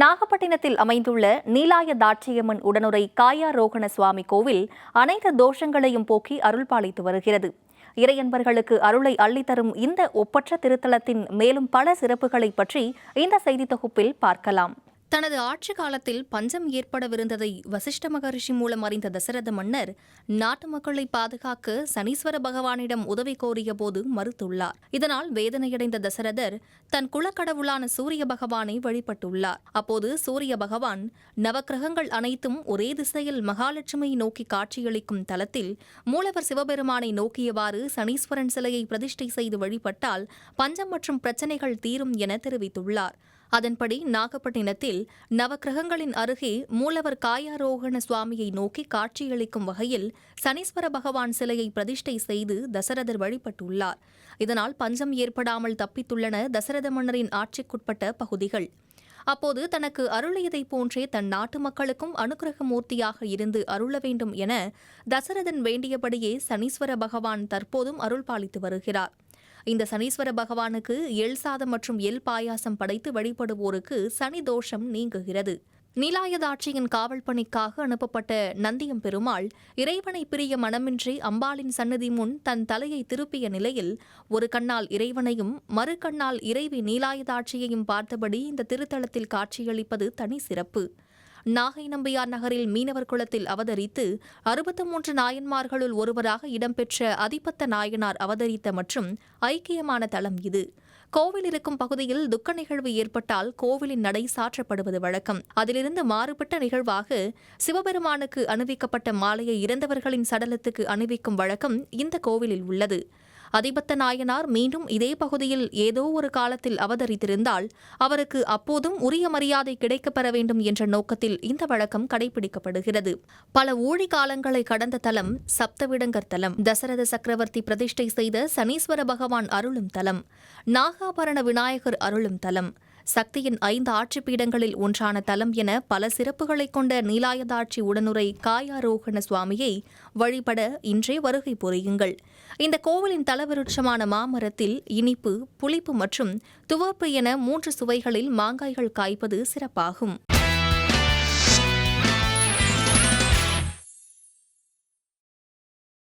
நாகப்பட்டினத்தில் அமைந்துள்ள நீலாய தாட்சியம்மன் உடனுரை காயாரோகண சுவாமி கோவில் அனைத்து தோஷங்களையும் போக்கி அருள்பாலித்து வருகிறது. இறையன்பர்களுக்கு அருளை அள்ளித்தரும் இந்த ஒப்பற்ற திருத்தலத்தின் மேலும் பல சிறப்புகளை பற்றி இந்த செய்தி தொகுப்பில் பார்க்கலாம். தனது ஆட்சி காலத்தில் பஞ்சம் ஏற்படவிருந்ததை வசிஷ்ட மகரிஷி மூலம் அறிந்த தசரத மன்னர் நாட்டு மக்களை பாதுகாக்க சனீஸ்வர பகவானிடம் உதவி கோரிய போது மறுத்துள்ளார். இதனால் வேதனையடைந்த தசரதர் தன் குலக்கடவுளான சூரிய பகவானை வழிபட்டுள்ளார். அப்போது சூரிய பகவான் நவக்கிரகங்கள் அனைத்தும் ஒரே திசையில் மகாலட்சுமியை நோக்கி காட்சியளிக்கும் தலத்தில் மூலவர் சிவபெருமானை நோக்கியவாறு சனீஸ்வரன் சிலையை பிரதிஷ்டை செய்து வழிபட்டால் பஞ்சம் மற்றும் பிரச்சனைகள் தீரும் என தெரிவித்துள்ளார். அதன்படி நாகப்பட்டினத்தில் நவக்கிரகங்களின் அருகே மூலவர் காயாரோகண சுவாமியை நோக்கி காட்சியளிக்கும் வகையில் சனீஸ்வர பகவான் சிலையை பிரதிஷ்டை செய்து தசரதர் வழிபட்டுள்ளார். இதனால் பஞ்சம் ஏற்படாமல் தப்பித்துள்ளன தசரத மன்னரின் ஆட்சிக்குட்பட்ட பகுதிகள். அப்போது தனக்கு அருளியதைப் போன்றே தன் நாட்டு மக்களுக்கும் அனுகிரகமூர்த்தியாக இருந்து அருள வேண்டும் என தசரதன் வேண்டியபடியே சனீஸ்வர பகவான் தற்போதும் அருள் பாலித்து வருகிறார். இந்த சனீஸ்வர பகவானுக்கு எள் சாதம் மற்றும் எள் பாயாசம் படைத்து வழிபடுவோருக்கு சனி தோஷம் நீங்குகிறது. நீலாயதாட்சியின் காவல் பணிக்காக அனுப்பப்பட்ட நந்தியம் பெருமாள் இறைவனை பிரிய மனமின்றி அம்பாளின் சன்னதி முன் தன் தலையை திருப்பிய நிலையில் ஒரு கண்ணால் இறைவனையும் மறு கண்ணால் இறைவி நீலாயதாட்சியையும் பார்த்தபடி இந்த திருத்தலத்தில் காட்சியளிப்பது தனி சிறப்பு. நாகை நம்பியார் நகரில் மீனவர் குளத்தில் அவதரித்து அறுபத்து மூன்று நாயன்மார்களுள் ஒருவராக இடம்பெற்ற அதிபத்த நாயனார் அவதரித்த மற்றும் ஐக்கியமான தலம் இது. கோவில் இருக்கும் பகுதியில் துக்க நிகழ்வு ஏற்பட்டால் கோவிலின் நடை சாற்றப்படுவது வழக்கம். அதிலிருந்து மாறுபட்ட நிகழ்வாக சிவபெருமானுக்கு அணிவிக்கப்பட்ட மாலையை இறந்தவர்களின் சடலத்துக்கு அணிவிக்கும் வழக்கம் இந்த கோவிலில் உள்ளது. அதிபத்த நாயனார் மீண்டும் இதே பகுதியில் ஏதோ ஒரு காலத்தில் அவதரித்திருந்தால் அவருக்கு அப்போதும் உரிய மரியாதை கிடைக்கப்பெற வேண்டும் என்ற நோக்கத்தில் இந்த வழக்கம் கடைபிடிக்கப்படுகிறது. பல ஊழி காலங்களை கடந்த தலம் சப்தவிடங்கர் தலம் தசரத சக்கரவர்த்தி பிரதிஷ்டை செய்த சனீஸ்வர பகவான் அருளும் தலம் நாகாபரண விநாயகர் அருளும் தலம் சக்தியின் ஐந்து ஆட்சி பீடங்களில் ஒன்றான தலம் என பல சிறப்புகளை கொண்ட நீலாயதாட்சி உடனுரை காயாரோகண சுவாமியை வழிபட இன்றே வருகை புரியுங்கள். இந்த கோவிலின் தலவிருட்சமான மாமரத்தில் இனிப்பு புளிப்பு மற்றும் துவப்பு என மூன்று சுவைகளில் மாங்காய்கள் காய்ப்பது சிறப்பாகும்.